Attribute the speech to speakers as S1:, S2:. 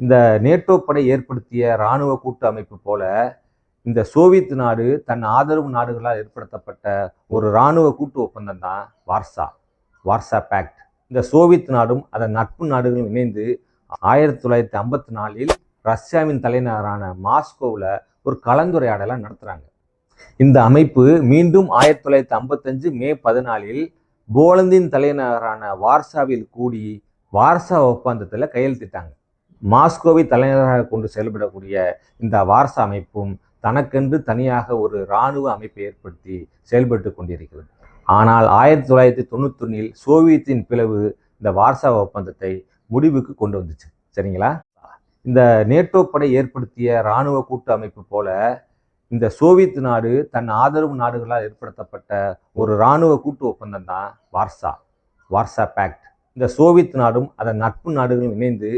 S1: இந்த நேட்டோ படை ஏற்படுத்திய இராணுவ கூட்டு அமைப்பு போல இந்த சோவியத் நாடு தன் ஆதரவு நாடுகளால் ஏற்படுத்தப்பட்ட ஒரு இராணுவ கூட்டு ஒப்பந்தம் தான் வார்சா வார்சா பேக்ட். இந்த சோவியத் நாடும் அதன் நட்பு நாடுகளும் இணைந்து ஆயிரத்தி தொள்ளாயிரத்தி ஐம்பத்தி நாலில் ரஷ்யாவின் தலைநகரான மாஸ்கோவில் ஒரு கலந்துரையாடலாம் நடத்துகிறாங்க இந்த அமைப்பு மீண்டும் ஆயிரத்தி தொள்ளாயிரத்தி ஐம்பத்தஞ்சு மே பதினாலில் போலந்தின் தலைநகரான வார்சாவில் கூடி வார்சா ஒப்பந்தத்தில் கையெழுத்திட்டாங்க. மாஸ்கோவை தலைநகராக கொண்டு செயல்படக்கூடிய இந்த வார்சா அமைப்பும் தனக்கென்று தனியாக ஒரு இராணுவ அமைப்பை ஏற்படுத்தி செயல்பட்டு கொண்டிருக்கிறது. ஆனால் ஆயிரத்தி தொள்ளாயிரத்தி தொண்ணூத்தொன்னில் சோவியத்தின் பிளவு இந்த வார்சா ஒப்பந்தத்தை முடிவுக்கு கொண்டு வந்துச்சு. சரிங்களா? இந்த நேட்டோ படை ஏற்படுத்திய இராணுவ கூட்டு அமைப்பு போல இந்த சோவியத் நாடு தன் ஆதரவு நாடுகளால் ஏற்படுத்தப்பட்ட ஒரு இராணுவ கூட்டு ஒப்பந்தம் தான் வார்சா வார்சா பேக்ட். இந்த சோவியத் நாடும் அதன் நட்பு நாடுகளும் இணைந்து